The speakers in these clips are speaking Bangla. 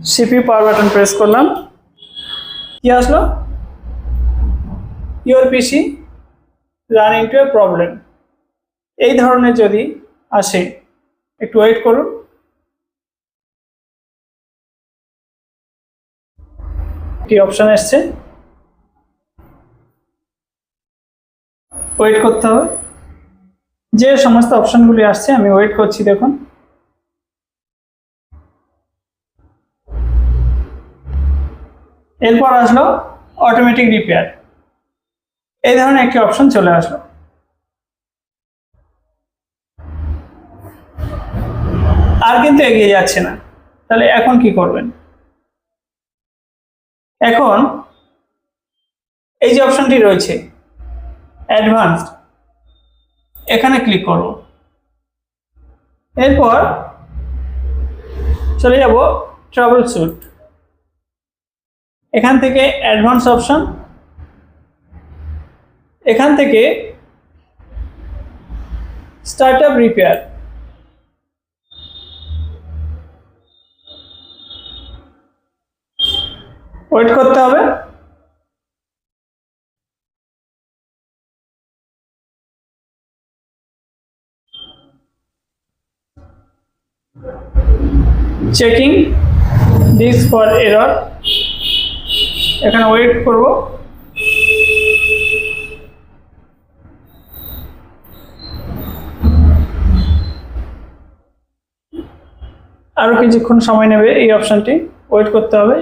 সিপি পাওয়ার বাটন প্রেস করলাম। কি আসলো? Your PC ran into a problem এই ধরনের যদি আসে, একটু ওয়েট করুন। কি অপশন এসছে। ওয়েট করতে হবে। যে সমস্ত অপশনগুলি আসছে, আমি ওয়েট করছি, দেখুন। এরপর আসলো অটোমেটিক রিপেয়ার এই ধরনের একটি অপশন চলে আসলো। আর কিন্তু এগিয়ে যাচ্ছে না। তাহলে এখন কি করবেন? এখন এই যে অপশনটি রয়েছে অ্যাডভান্সড এখানে ক্লিক করব। এরপর চলে যাব ট্রাভেল স্যুট এখান থেকে অ্যাডভান্স অপশন এখান থেকে স্টার্ট আপ রিপেয়ার ওয়েট করতে হবে। চেকিং ডিস্ক ফর এরর এখানে ওয়েট করব। আরও কিছুক্ষণ সময় নেবে এই অপশনটি ওয়েট করতে হবে।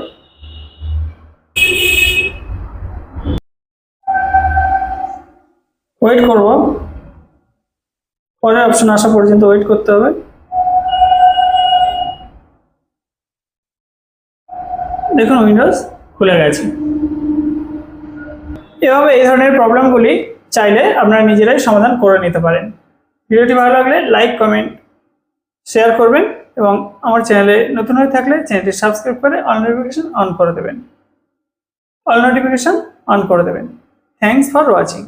ওয়েট করব। পরের অপশন আসা পর্যন্ত ওয়েট করতে হবে। দেখুন উইন্ডোজ খুলে গেছে। এভাবে এই ধরনের প্রবলেমগুলি চাইলে আপনারা নিজেরাই সমাধান করে নিতে পারেন। ভিডিওটি ভালো লাগলে লাইক, কমেন্ট, শেয়ার করবেন এবং আমার চ্যানেলে নতুন হয়ে থাকলে চ্যানেলটি সাবস্ক্রাইব করে অল নোটিফিকেশান অন করে দেবেন। অল নোটিফিকেশান অন করে দেবেন। Thanks for watching.